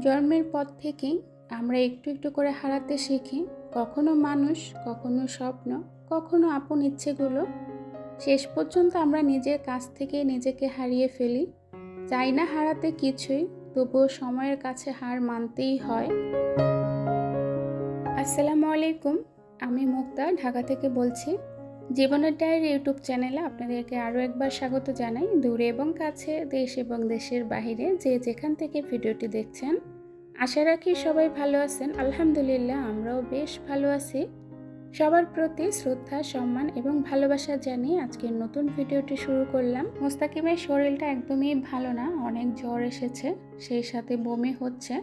জন্মের পর থেকেই আমরা একটু একটু করে হারাতে শিখি, কখনো মানুষ, কখনো স্বপ্ন, কখনো আপন ইচ্ছেগুলো। শেষ পর্যন্ত আমরা নিজের কাছ থেকে নিজেকে হারিয়ে ফেলি। চাই না হারাতে কিছুই, তবুও সময়ের কাছে হার মানতেই হয়। আসসালামু আলাইকুম, আমি মুক্তা, ঢাকা থেকে বলছি। জীবনের ডায়ের ইউটিউব চ্যানেলে আপনাদেরকে আরও একবার স্বাগত জানাই। দূরে এবং কাছে, দেশ এবং দেশের বাইরে যে যেখান থেকে ভিডিওটি দেখছেন, আশা রাখি সবাই ভালো আছেন। আলহামদুলিল্লাহ, আমরাও বেশ ভালো আছি। সবার প্রতি শ্রদ্ধা, সম্মান এবং ভালোবাসা জানিয়ে আজকের নতুন ভিডিওটি শুরু করলাম। মোস্তাকিমের শরীরটা একদমই ভালো না, অনেক জ্বর এসেছে, সেই সাথে বমি হচ্ছে।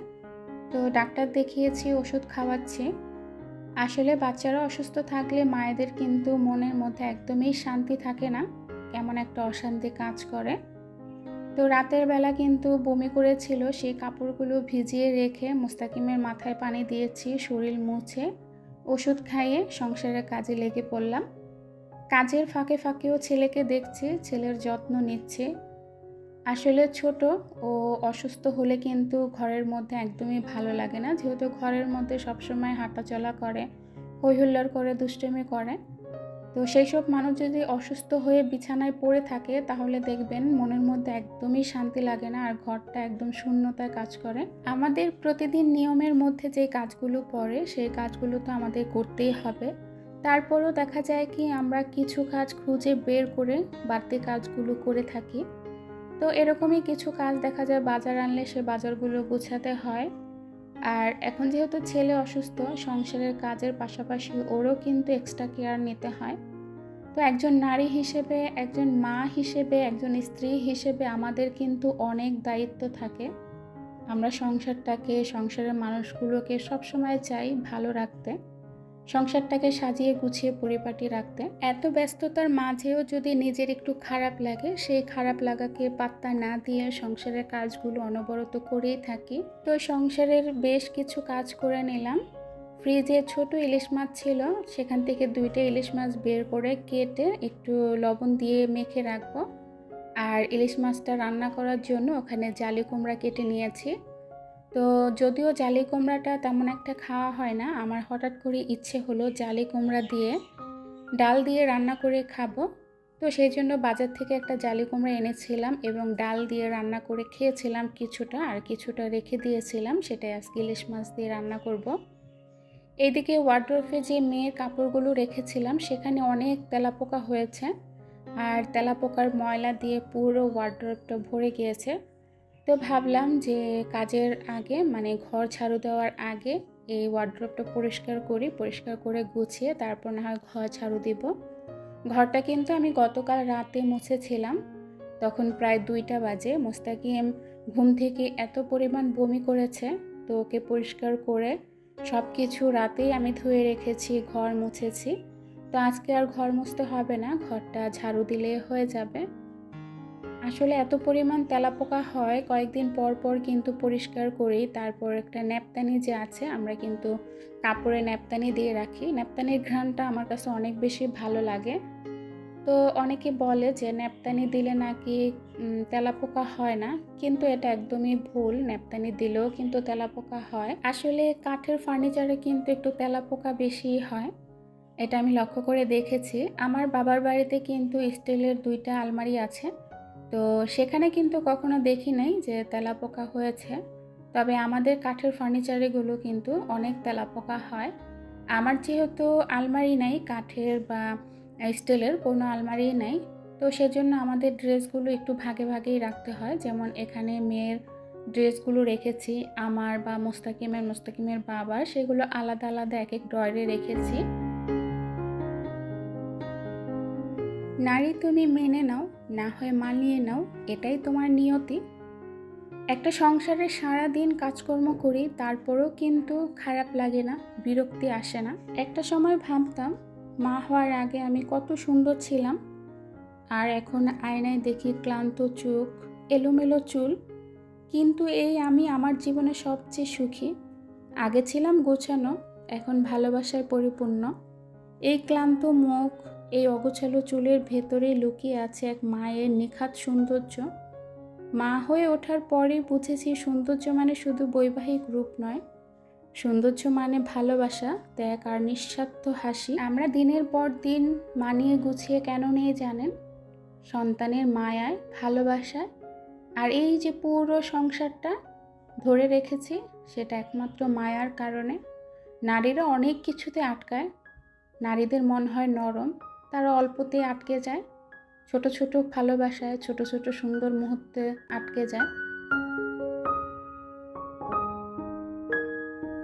তো ডাক্তার দেখিয়েছি, ওষুধ খাওয়াচ্ছি। আসলে বাচ্চারা অসুস্থ থাকলে মায়েদের কিন্তু মনের মধ্যে একদমই শান্তি থাকে না, কেমন একটা অশান্তি কাজ করে। তো রাতের বেলা কিন্তু বমি করেছিল সেই কাপড়গুলো ভিজিয়ে রেখে মুস্তাকিমের মাথায় পানি দিয়েছি, শরীর মুছে, ওষুধ খাইয়ে সংসারের কাজে লেগে পড়লাম। কাজের ফাঁকে ফাঁকেও ছেলেকে দেখছি, ছেলের যত্ন নিচ্ছে আসলে ছোট ও অসুস্থ হলে কিন্তু ঘরের মধ্যে একদমই ভালো লাগে না। যেহেতু ঘরের মধ্যে সবসময় হাঁটাচলা করে হৈহুল্লার করে, দুষ্টুমি করে। তো সেই সব মানুষ যদি অসুস্থ হয়ে বিছানায় পড়ে থাকে, তাহলে দেখবেন মনের মধ্যে একদমই শান্তি লাগে না আর ঘরটা একদম শূন্যতায় কাজ করে। আমাদের প্রতিদিন নিয়মের মধ্যে যে কাজগুলো পড়ে, সেই কাজগুলো তো আমাদের করতেই হবে। তারপরও দেখা যায় কি, আমরা কিছু কাজ খুঁজে বের করে বাড়তি কাজগুলো করে থাকি। তো এরকমই কিছু কাজ দেখা যায় বাজার আনলে সে বাজারগুলো গুছাতে হয়। আর এখন যেহেতু ছেলে অসুস্থ, সংসারের কাজের পাশাপাশি ওরও কিন্তু এক্সট্রা কেয়ার নিতে হয়। তো একজন নারী হিসেবে, একজন মা হিসেবে, একজন স্ত্রী হিসেবে আমাদের কিন্তু অনেক দায়িত্ব থাকে। আমরা সংসারটাকে, সংসারের মানুষগুলোকে সবসময় চাই ভালো রাখতে। সংসারটাকে সাজিয়ে গুছিয়ে পরিপাটি রাখতে। এত ব্যস্ততার মাঝেও যদি নিজের একটু খারাপ লাগে, সেই খারাপ লাগাকে পাত্তা না দিয়ে সংসারের কাজগুলো অনবরত করেই থাকি। তো সংসারের বেশ কিছু কাজ করে নিলাম। ফ্রিজে ছোট ইলিশ মাছ ছিল, সেখান থেকে দুইটা ইলিশ মাছ বের করে কেটে একটু লবণ দিয়ে মেখে রাখব। আর ইলিশ মাছটা রান্না করার জন্য ওখানে জালি কুমড়া কেটে নিয়েছি। তো যদিও জালি কুমড়াটা তেমন একটা খাওয়া হয় না, আমার হঠাৎ করে ইচ্ছে হলো জালি কুমড়া দিয়ে ডাল দিয়ে রান্না করে খাব। তো সেই জন্য বাজার থেকে একটা জালি কুমড়া এনেছিলাম এবং ডাল দিয়ে রান্না করে খেয়েছিলাম কিছুটা আর কিছুটা রেখে দিয়েছিলাম, সেটাই আজকে ইলিশ মাছ দিয়ে রান্না করব। এইদিকে ওয়ার্ড্রোফে যে মেয়ের কাপড়গুলো রেখেছিলাম, সেখানে অনেক তেলাপোকা হয়েছে। আর তেলাপোকার ময়লা দিয়ে পুরো ওয়ার্ড্রোপটা ভরে গিয়েছে। তো ভাবলাম যে কাজের আগে মানে ঘর ঝাড়ু দেওয়ার আগে এই ওয়ার্ড্রপটা পরিষ্কার করি, পরিষ্কার করে গুছিয়ে তারপর না হয় ঘর ঝাড়ু দিব। ঘরটা কিন্তু আমি গতকাল রাতে মুছেছিলাম, তখন প্রায় দুইটা বাজে। মোস্তাকিম ঘুম থেকে এত পরিমাণ বমি করেছে, তো ওকে পরিষ্কার করে সব কিছু রাতেই আমি ধুয়ে রেখেছি, ঘর মুছেছি। তো আজকে আর ঘর মুছতে হবে না, ঘরটা ঝাড়ু দিলে হয়ে যাবে। আসলে এত পরিমাণ তেলাপোকা হয়, কয়েকদিন পর পর কিন্তু পরিষ্কার করি, তারপর একটা ন্যাপতানি যে আছে, আমরা কিন্তু কাপড়ে ন্যাপতানি দিয়ে রাখি। ন্যাপতানির ঘ্রাণটা আমার কাছে অনেক বেশি ভালো লাগে। তো অনেকে বলে যে ন্যাপতানি দিলে নাকি তেলাপোকা হয় না, কিন্তু এটা একদমই ভুল, ন্যাপতানি দিলেও কিন্তু তেলাপোকা হয়। আসলে কাঠের ফার্নিচারে কিন্তু একটু তেলাপোকা বেশি হয়, এটা আমি লক্ষ্য করে দেখেছি। আমার বাবার বাড়িতে কিন্তু স্টিলের দুইটা আলমারি আছে তো সেখানে কিন্তু কখনো দেখি নাই যে তেলাপোকা হয়েছে। তবে আমাদের কাঠের ফার্নিচারেগুলো কিন্তু অনেক তেলাপোকা হয়। আমার যেহেতু আলমারি নাই, কাঠের বা স্টিলের কোনো আলমারি নাই, তো সেজন্য আমাদের ড্রেসগুলো একটু ভাগে ভাগেই রাখতে হয়। যেমন এখানে মেয়ের ড্রেসগুলো রেখেছি, আমার বা মোস্তাকিমের মোস্তাকিমের বাবার সেগুলো আলাদা আলাদা এক এক ড্রয়ারে রেখেছি। নারী তুমি মেনে নাও না হয় মানিয়ে নাও, এটাই তোমার নিয়তি। একটা সংসারে সারা দিন কাজকর্ম করি, তারপরেও কিন্তু খারাপ লাগে না, বিরক্তি আসে না। একটা সময় ভাবতাম, মা হওয়ার আগে আমি কত সুন্দর ছিলাম। আর এখন আয়নায় দেখি ক্লান্ত চোখ, এলোমেলো চুল। কিন্তু এই আমি আমার জীবনে সবচেয়ে সুখী। আগে ছিলাম গোছানো, এখন ভালোবাসায় পরিপূর্ণ। এই ক্লান্ত মুখ এই অগোছালো চুলের ভেতরে লুকিয়ে আছে এক মায়ের নিখাত সৌন্দর্য। মা হয়ে ওঠার পরে বুঝেছি সৌন্দর্য মানে শুধু বৈবাহিক রূপ নয়। সৌন্দর্য মানে ভালোবাসা, ত্যাগ আর নিঃস্বার্থ হাসি। আমরা দিনের পর দিন মানিয়ে গুছিয়ে কেন নিয়ে জানেন? সন্তানের মায়ায়, ভালোবাসায়। আর এই যে পুরো সংসারটা ধরে রেখেছি, সেটা একমাত্র মায়ার কারণে। নারীরা অনেক কিছুতে আটকায়। নারীদের মন হয় নরম। তারা অল্পতে আটকে যায়। ছোট ছোট ভালোবাসায় ছোট ছোট সুন্দর মুহূর্তে আটকে যায়।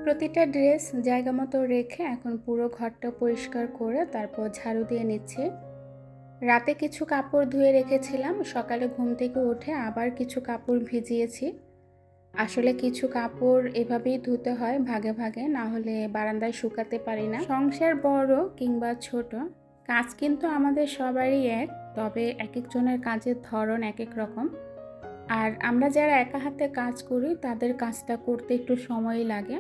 প্রতিটা ড্রেস জায়গা মতো রেখে এখন পুরো ঘরটা পরিষ্কার করে তারপর ঝাড়ু দিয়ে নিচ্ছে। রাতে কিছু কাপড় ধুয়ে রেখেছিলাম, সকালে ঘুম থেকে উঠে আবার কিছু কাপড় ভিজিয়েছি। আসলে কিছু কাপড় এভাবেই ধুতে হয় ভাগে ভাগে, না হলে বারান্দায় শুকাতে পারি না। সংসার বড় কিংবা ছোট কাজ কিন্তু আমাদের সবারই এক, তবে এক একজনের কাজের ধরন এক এক রকম। আর আমরা যারা একা হাতে কাজ করি, তাদের কাজটা করতে একটু সময় লাগে।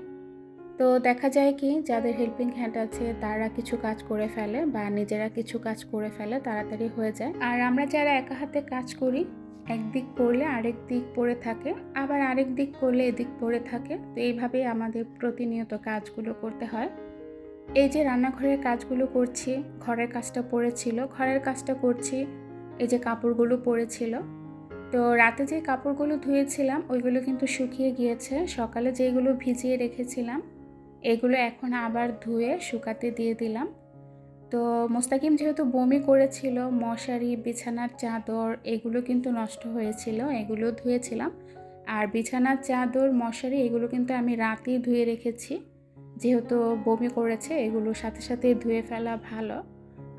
তো দেখা যায় কি, যাদের হেল্পিং হ্যান্ড আছে, তারা কিছু কাজ করে ফেলে বা নিজেরা কিছু কাজ করে ফেলে, তাড়াতাড়ি হয়ে যায়। আর আমরা যারা একা হাতে কাজ করি, একদিক করলে আরেক দিক পড়ে থাকে, আবার আরেক দিক করলে এদিক পড়ে থাকে। তো এইভাবেই আমাদের প্রতিনিয়ত কাজগুলো করতে হয়। এই যে রান্নাঘরের কাজগুলো করছি, ঘরের কাজটা পড়েছিল, ঘরের কাজটা করছি, এই যে কাপড়গুলো পড়েছিল। তো রাতে যে কাপড়গুলো ধুয়েছিলাম, ওইগুলো কিন্তু শুকিয়ে গিয়েছে। সকালে যেগুলো ভিজিয়ে রেখেছিলাম, এগুলো এখন আবার ধুয়ে শুকাতে দিয়ে দিলাম। তো মোস্তাকিম যেহেতু বমি করেছিল, মশারি, বিছানার চাদর, এগুলো কিন্তু নষ্ট হয়েছিল, এগুলো ধুয়েছিলাম। আর বিছানার চাদর, মশারি, এগুলো কিন্তু আমি রাতেই ধুয়ে রেখেছি। যেহেতু বমি করেছে, এগুলো সাথে সাথে ধুয়ে ফেলা ভালো।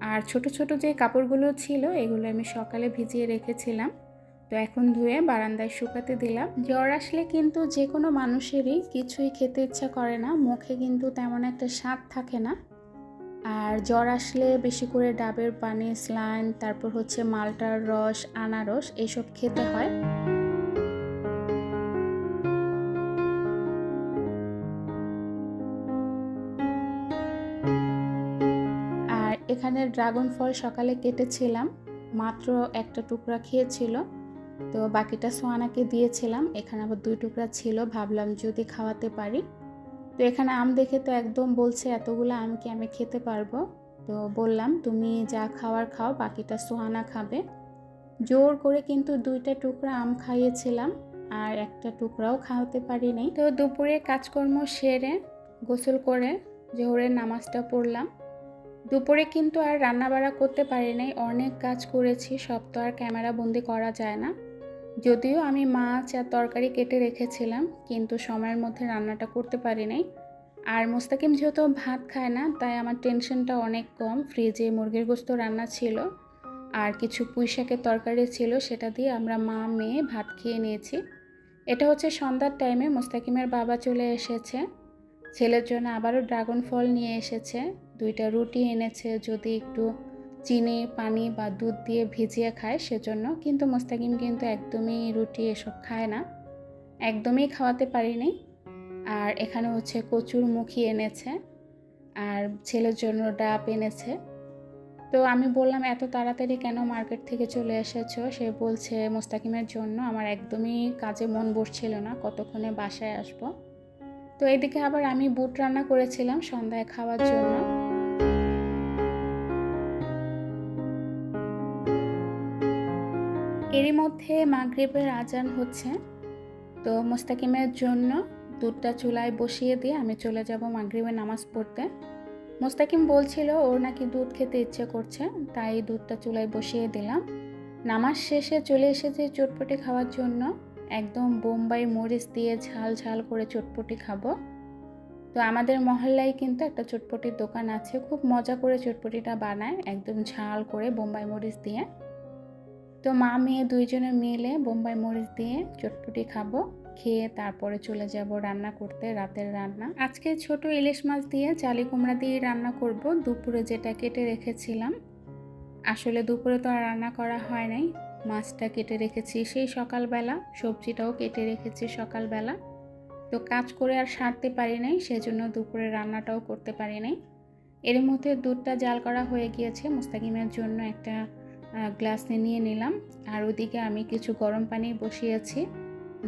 আর ছোট ছোট যে কাপড়গুলো ছিল, এগুলো আমি সকালে ভিজিয়ে রেখেছিলাম। তো এখন ধুয়ে বারান্দায় শুকাতে দিলাম। জ্বর আসলে কিন্তু যে কোনো মানুষেরই কিছুই খেতে ইচ্ছা করে না। মুখে কিন্তু তেমন একটা স্বাদ থাকে না। আর জ্বর আসলে বেশি করে ডাবের পানি স্লাইন তারপর হচ্ছে মালটার রস, আনারস এইসব খেতে হয়। এখানে ড্রাগন ফল সকালে কেটেছিলাম, মাত্র একটা টুকরা খেয়েছিল। তো বাকিটা সোয়ানাকে দিয়েছিলাম, এখানে আবার দুই টুকরা ছিল, ভাবলাম যদি খাওয়াতে পারি। তো এখানে আম দেখে তো একদম বলছে, এতগুলো আম কি আমি খেতে পারব? তো বললাম, তুমি যা খাওয়ার খাও, বাকিটা সোহানা খাবে। জোর করে কিন্তু দুইটা টুকরা আম খাইয়েছিলাম, আর একটা টুকরাও খাওয়াতে পারিনি। তো দুপুরে কাজকর্ম সেরে গোসল করে জোহরের নামাজটা পড়লাম। দুপুরে কিন্তু আর রান্নাবাড়া করতে পারি নাই। অনেক কাজ করেছি, সব তো আর ক্যামেরা বন্দি করা যায় না। যদিও আমি মাছ আর তরকারি কেটে রেখেছিলাম, কিন্তু সময়ের মধ্যে রান্নাটা করতে পারি নাই। আর মোস্তাকিম যেহেতু ভাত খায় না, তাই আমার টেনশনটা অনেক কম। ফ্রিজে মুরগির গোস্ত রান্না ছিল, আর কিছু পুঁই শাকের তরকারি ছিল, সেটা দিয়ে আমরা মা, মেয়ে ভাত খেয়ে নিয়েছি। এটা হচ্ছে সন্ধ্যার টাইমে মোস্তাকিমের বাবা চলে এসেছে। ছেলের জন্য আবারও ড্রাগন ফল নিয়ে এসেছে। দুইটা রুটি এনেছে, যদি একটু চিনি, পানি বা দুধ দিয়ে ভিজিয়ে খায় সেজন্য। কিন্তু মোস্তাকিম কিন্তু একদমই রুটি এসব খায় না। একদমই খাওয়াতে পারিনি। আর এখানে হচ্ছে কচুর মুখি এনেছে। আর ছেলের জন্য ডাব এনেছে। তো আমি বললাম, এত তাড়াতাড়ি কেন মার্কেট থেকে চলে এসেছ? সে বলছে, মোস্তাকিমের জন্য আমার একদমই কাজে মন বসছিল না। কতক্ষণে বাসায় আসব? তো এদিকে আবার আমি বুট রান্না করেছিলাম সন্ধ্যায় খাওয়ার জন্য। এরই মধ্যে মাগরিবের আজান হচ্ছে। তো মোস্তাকিমের জন্য দুধটা চুলায় বসিয়ে দিয়ে আমি চলে যাব মাগরিবের নামাজ পড়তে। মোস্তাকিম বলছিল, ওর নাকি দুধ খেতে ইচ্ছে করছে, তাই দুধটা চুলায় বসিয়ে দিলাম। নামাজ শেষে চলে এসেছি চটপটি খাওয়ার জন্য। একদম বোম্বাই মরিচ দিয়ে ঝাল ঝাল করে চটপটি খাব। তো আমাদের মহল্লায় কিন্তু একটা চটপটির দোকান আছে, খুব মজা করে চটপটিটা বানায়, একদম ঝাল করে বোম্বাই মরিচ দিয়ে। তো মা মেয়ে দুইজনে মিলে বোম্বাই মরিচ দিয়ে চটপটি খাব, খেয়ে তারপরে চলে যাব রান্না করতে, রাতের রান্না। আজকে ছোট ইলিশ মাছ দিয়ে চালি কুমড়া দিয়ে রান্না করব, দুপুরে যেটা কেটে রেখেছিলাম। আসলে দুপুরে তো আর রান্না করা হয় নাই। মাছটা কেটে রেখেছি সেই সকালবেলা, সবজিটাও কেটে রেখেছি সকালবেলা। তো কাজ করে আর সারতে পারি নাই, সেজন্য দুপুরে রান্নাটাও করতে পারি নাই। এর মধ্যে দুধটা জাল করা হয়ে গিয়েছে, মুস্তাকিমের জন্য একটা গ্লাসে নিয়ে নিলাম। আর ওদিকে আমি কিছু গরম পানি বসিয়েছি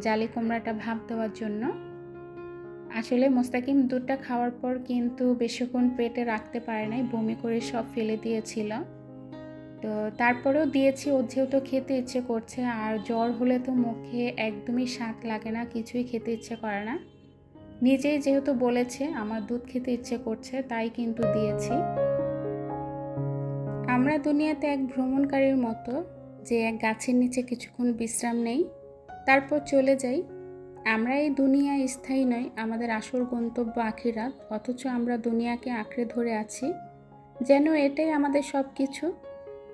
জালি কুমড়াটা ভাপ দেওয়ার জন্য। আসলে মোস্তাকিম দুধটা খাওয়ার পর কিন্তু বেশিক্ষণ পেটে রাখতে পারে নাই, বমি করে সব ফেলে দিয়েছিল। তো তারপরেও দিয়েছি, ওর যেহেতু খেতে ইচ্ছে করছে, আর জ্বর হলে তো মুখে একদমই স্বাদ লাগে না, কিছুই খেতে ইচ্ছে করে না। নিজেই যেহেতু বলেছে, আমার দুধ খেতে ইচ্ছে করছে, তাই কিন্তু দিয়েছি। আমরা দুনিয়াতে এক ভ্রমণকারীর মতো, যে এক গাছের নিচে কিছুক্ষণ বিশ্রাম নেই, তারপর চলে যাই। আমরা এই দুনিয়ায় স্থায়ী নই, আমাদের আসল গন্তব্য আখিরাত, অথচ আমরা দুনিয়াকে আঁকড়ে ধরে আছি। যেন এটাই আমাদের সব কিছু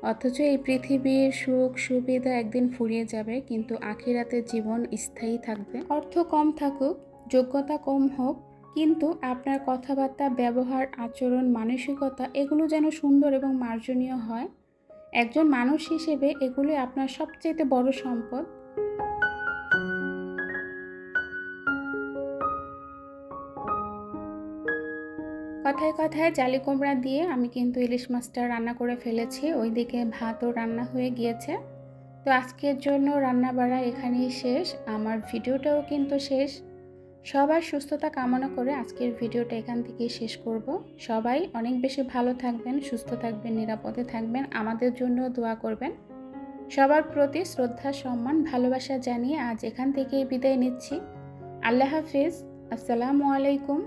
অথচ এই পৃথিবীর সুখ সুবিধা একদিন ফুরিয়ে যাবে, কিন্তু আখিরাতের জীবন স্থায়ী থাকবে। অর্থ কম থাকুক, যোগ্যতা কম হোক, কিন্তু আপনার কথাবার্তা, ব্যবহার, আচরণ, মানসিকতা এগুলো যেন সুন্দর এবং মার্জনীয় হয়। একজন মানুষ হিসেবে এগুলি আপনার সবচেয়ে বড় সম্পদ। কথায় কথায় জালি কুমড়া দিয়ে আমি কিন্তু ইলিশ মাছটা রান্না করে ফেলেছি। ওইদিকে ভাতও রান্না হয়ে গিয়েছে। তো আজকের জন্য রান্না বাড়া এখানেই শেষ। আমার ভিডিওটাও কিন্তু শেষ। সবার সুস্থতা কামনা করে আজকের ভিডিওটা এখান থেকেই শেষ করব। সবাই অনেক বেশি ভালো থাকবেন, সুস্থ থাকবেন, নিরাপদে থাকবেন। আমাদের জন্য দোয়া করবেন। সবার প্রতি শ্রদ্ধা, সম্মান, ভালোবাসা জানিয়ে আজ এখান থেকেই বিদায় নিচ্ছি। আল্লাহ হাফিজ। আসসালামু আলাইকুম।